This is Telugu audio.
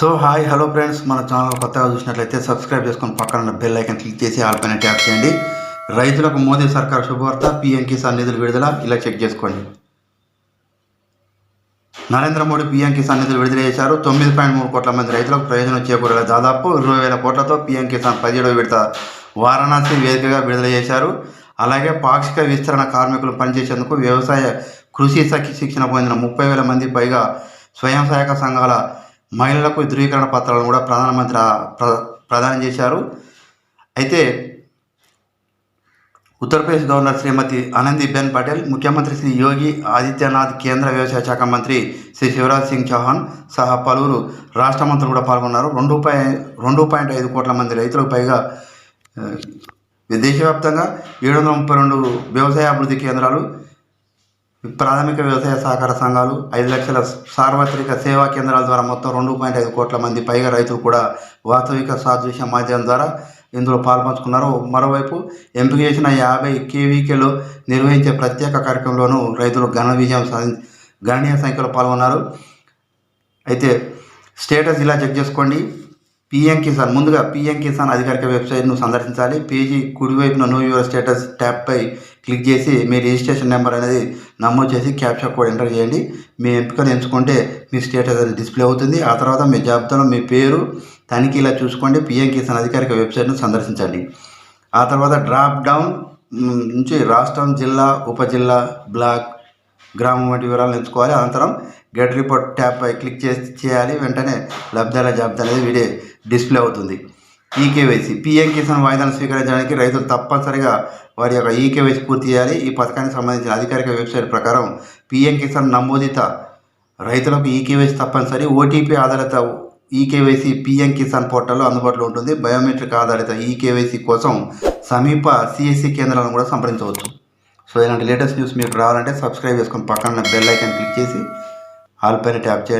So hi hello friends. మన ఛానల్ కొత్తగా చూసినట్లయితే సబ్స్క్రైబ్ చేసుకొని పక్కన బెల్ ఐకన్ క్లిక్ చేసి ఆల్ పైన ట్యాప్ చేయండి. రైతులకు మోదీ సర్కార్ శుభవార్త పీఎం కిసాన్ నిధులు విడుదల ఇలా చెక్ చేసుకోండి. నరేంద్ర మోడీ పీఎం కిసాన్ నిధులు విడుదల చేశారు. తొమ్మిది పాయింట్ మూడు కోట్ల మంది రైతులకు ప్రయోజనం చేకూరేలా దాదాపు ఇరవై వేల కోట్లతో పీఎం కిసాన్ పదిహేడవ విడత వారణాసి వేదికగా విడుదల చేశారు. అలాగే పాక్షిక విస్తరణ కార్మికులు పనిచేసేందుకు వ్యవసాయ కృషి శిక్షణ పొందిన ముప్పై వేల మంది పైగా స్వయం సహాయక సంఘాల మహిళలకు ధృవీకరణ పత్రాలను కూడా ప్రధానమంత్రి ప్రదానం చేశారు. అయితే ఉత్తరప్రదేశ్ గవర్నర్ శ్రీమతి ఆనందీబెన్ పటేల్ ముఖ్యమంత్రి శ్రీ యోగి ఆదిత్యనాథ్ కేంద్ర వ్యవసాయ శాఖ మంత్రి శ్రీ శివరాజ్ సింగ్ చౌహాన్ సహా పలువురు రాష్ట్ర మంత్రులు కూడా పాల్గొన్నారు. రెండు పాయింట్ రెండు పాయింట్ ఐదు కోట్ల మంది రైతులకు పైగా దేశవ్యాప్తంగా ఏడు వందల ముప్పై రెండు వ్యవసాయ అభివృద్ధి కేంద్రాలు ప్రాథమిక వ్యవసాయ సహకార సంఘాలు ఐదు లక్షల సార్వత్రిక సేవా కేంద్రాల ద్వారా మొత్తం రెండు పాయింట్ ఐదు కోట్ల మంది పైగా రైతులు కూడా వాస్తవిక సాదృశ్య మాధ్యమం ద్వారా ఇందులో పాల్పంచుకున్నారు. మరోవైపు ఎంపిక చేసిన యాభై కేవీకేలో నిర్వహించే ప్రత్యేక కార్యక్రమంలోనూ రైతులు ఘన విజయం సాధి గణనీయ సంఖ్యలో పాల్గొన్నారు. అయితే స్టేటస్ ఇలా చెక్ చేసుకోండి. పిఎం కిసాన్ ముందుగా పిఎం కిసాన్ అధికారిక వెబ్సైట్ను సందర్శించాలి. పేజీ కుడివైపున నో యువర్ స్టేటస్ ట్యాబ్పై క్లిక్ చేసి మీ రిజిస్ట్రేషన్ నెంబర్ అనేది నమోదు చేసి క్యాప్చర్ కోడ్ ఎంటర్ చేయండి. మీ ఎంపికను ఎంచుకుంటే మీ స్టేటస్ అనేది డిస్ప్లే అవుతుంది. ఆ తర్వాత మీ జాబితాలో మీ పేరు తనిఖీలా చూసుకోండి. పిఎం కిసాన్ అధికారిక వెబ్సైట్ను సందర్శించండి. ఆ తర్వాత డ్రాప్ డౌన్ నుంచి రాష్ట్రం జిల్లా ఉప జిల్లా బ్లాక్ గ్రామం వంటి వివరాలను ఎంచుకోవాలి. అనంతరం గెట్ రిపోర్ట్ ట్యాప్పై క్లిక్ చేసి చేయాలి. వెంటనే లబ్ధాల జాబితా అనేది వీడియో డిస్ప్లే అవుతుంది. ఈకేవైసీ. పీఎం కిసాన్ వాయిదాలు స్వీకరించడానికి రైతులు తప్పనిసరిగా వారి యొక్క ఈకేవైసీ పూర్తి చేయాలి. ఈ పథకానికి సంబంధించిన అధికారిక వెబ్సైట్ ప్రకారం పీఎం కిసాన్ నమోదిత రైతులకు ఈకేవైసీ తప్పనిసరి. ఓటీపీ ఆధారిత ఈకేవైసీ పీఎం కిసాన్ పోర్టల్లో అందుబాటులో ఉంటుంది. బయోమెట్రిక్ ఆధారిత ఈకేవైసీ కోసం సమీప సిఎస్సి కేంద్రాలను కూడా సంప్రదించవచ్చు. సో ఇలాంటి లేటెస్ట్ న్యూస్ మీకు రావాలంటే సబ్స్క్రైబ్ చేసుకొని పక్కన బెల్ ఐకాన్ క్లిక్ చేసి ఆల్ పైన ట్యాప్ చేయండి